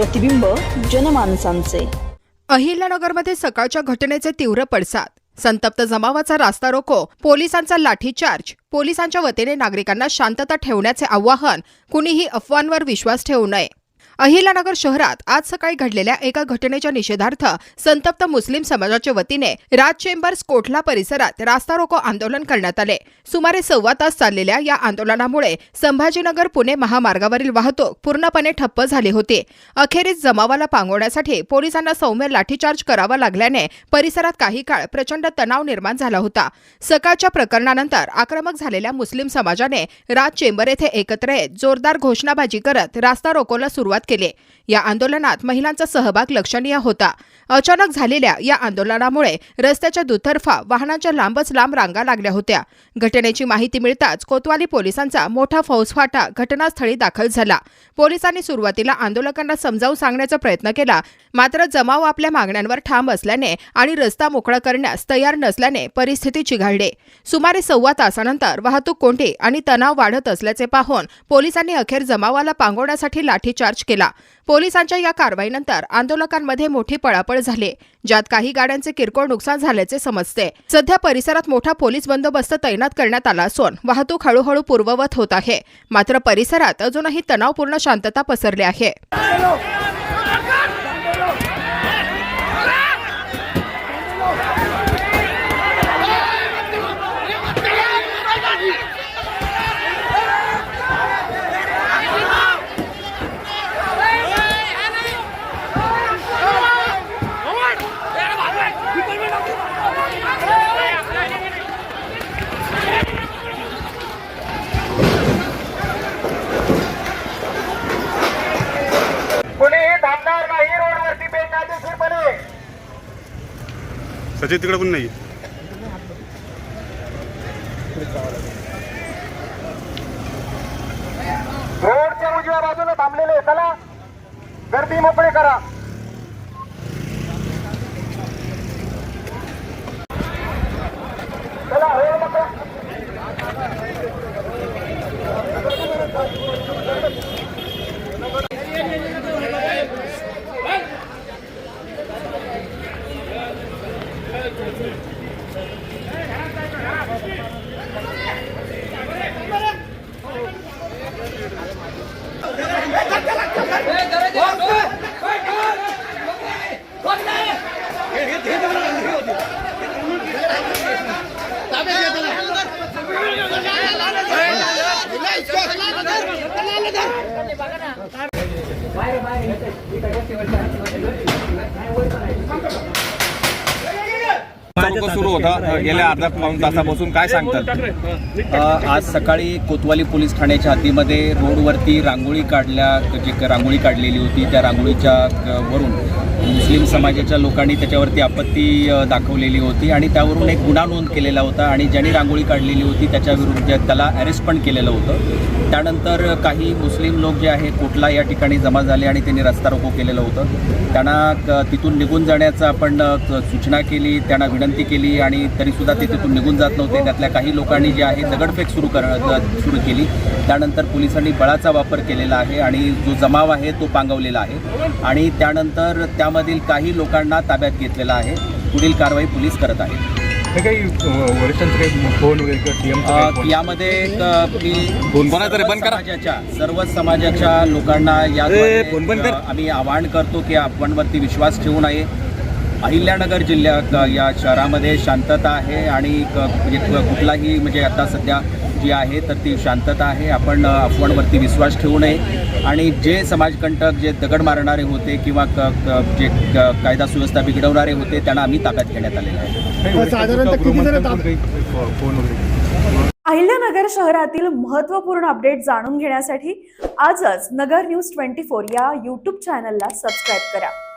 प्रतिबिंब जनमानसांचे. अहिल्यानगरमध्ये सकाळच्या घटनेचे तीव्र पडसाद. संतप्त जमावाचा रास्ता रोको पोलिसांचा लाठीचार्ज. पोलिसांच्या वतीने नागरिकांना शांतता ठेवण्याचे आवाहन. कुणीही अफवांवर विश्वास ठेवू नये. अहिलानगर शहरात आज सकाळी घडलेल्या एका घटनेच्या निषेधार्थ संतप्त मुस्लिम समाजाच्या वतीने राज चेंबर्स कोठला परिसरात रास्ता रोको आंदोलन करण्यात आले. सुमारे सव्वा तास चाललेल्या या आंदोलनामुळे संभाजीनगर पुणे महामार्गावरील वाहतूक पूर्णपणे ठप्प झाली होती. अखेरीस जमावाला पांगवण्यासाठी पोलिसांना सौम्य लाठीचार्ज करावा लागल्याने परिसरात काही काळ प्रचंड तणाव निर्माण झाला होता. सकाळच्या प्रकरणानंतर आक्रमक झालेल्या मुस्लिम समाजाने राज चेंबर येथे एकत्र येत जोरदार घोषणाबाजी करत रास्ता रोकोला सुरुवात केले. या आंदोलनात महिलांचा सहभाग लक्षणीय होता. अचानक झालेल्या या आंदोलनामुळे रस्त्याच्या दुतर्फा वाहनांच्या लांबच लांब रांगा लागल्या होत्या. घटनेची माहिती मिळताच कोतवाली पोलिसांचा मोठा फौजफाटा घटनास्थळी दाखल झाला. पोलिसांनी सुरुवातीला आंदोलकांना समजावून सांगण्याचा प्रयत्न केला मात्र जमाव आपल्या मागण्यांवर ठाम असल्याने आणि रस्ता मोकळा करण्यास तयार नसल्याने परिस्थिती चिघाळली. सुमारे सव्वा तासानंतर वाहतूक कोंडी आणि तणाव वाढत असल्याचे पाहून पोलिसांनी अखेर जमावाला पांगवण्यासाठी लाठीचार्ज केला. पोलिसांच्या या कारवाईनंतर आंदोलकांमध्ये मोठी पळापळ झाली ज्यात काही गाड्यांचे किरकोळ नुकसान झाल्याचे समजते. सध्या परिसरात मोठा पोलीस बंदोबस्त तैनात करण्यात आला असून वाहतूक हळूहळू पूर्ववत होत आहे. मात्र परिसरात अजूनही तणावपूर्ण शांतता पसरली आहे. सचिन तिकडे पण नाही रोडच्या उजव्या बाजूला थांबलेले चला. गर्दी मोकळी करा. ಬಾಯ್ ಬಾಯ್ ಈ ತಗೋತೀವಿ लोक सुरू होता? गेल्या अर्धा पाऊन तासापासून काय सांगतात? आज सकाळी कोतवाली पोलीस ठाण्याच्या हद्दीमध्ये रोडवरती रांगोळी काढल्या जी रांगोळी काढलेली होती त्या रांगोळीच्या वरून मुस्लिम समाजाच्या लोकांनी त्याच्यावरती आपत्ती दाखवलेली होती आणि त्यावरून एक गुन्हा नोंद केलेला होता आणि ज्यांनी रांगोळी काढलेली होती त्याच्या विरुद्ध त्याला अरेस्ट पण केलेलं होतं. त्यानंतर काही मुस्लिम लोक जे आहे कोटला या ठिकाणी जमा झाले आणि त्यांनी रस्ता रोको केलेलं होतं. त्यांना तिथून निघून जाण्याचं आपण सूचना केली त्यांना विनंती केली आणि तरीसुद्धा ते तिथून निघून जात नव्हते त्यातल्या काही लोकांनी जे आहे दगडफेक सुरू कर सुरू केली त्यानंतर पोलिसांनी बळाचा वापर केलेला आहे आणि जो जमाव आहे तो पांगवलेला आहे आणि त्यानंतर त्यामधील काही लोकांना ताब्यात घेतलेला आहे पुढील कारवाई पोलीस करत आहेत हे काही वरिष्ठांचं फोन वगैरे? यामध्ये एक, अ, मी कोणाचं रे? बंद करा. समाजाच्या सर्व समाजाच्या लोकांना या. आम्ही आवाहन करतो की आपणवरती विश्वास ठेवू नये अहिल्यानगर जिल्ह्यात या शहरामध्ये शांतता आहे आणि क- म्हणजे कुठलाही म्हणजे आता सध्या जी आहे तर ती शांतता आहे. आपण अफवांवरती विश्वास ठेवू नये. आणि जे समाजकंटक जे दगड मारणारे होते किंवा क- जे क- कायदा सुव्यवस्था बिघडवणारे होते त्यांना आम्ही ताब्यात घेण्यात आलेलं आहे. अहिल्यानगर शहरातील महत्त्वपूर्ण अपडेट जाणून घेण्यासाठी आजच नगर न्यूज ट्वेंटी फोर या यूट्यूब चॅनलला सबस्क्राईब करा.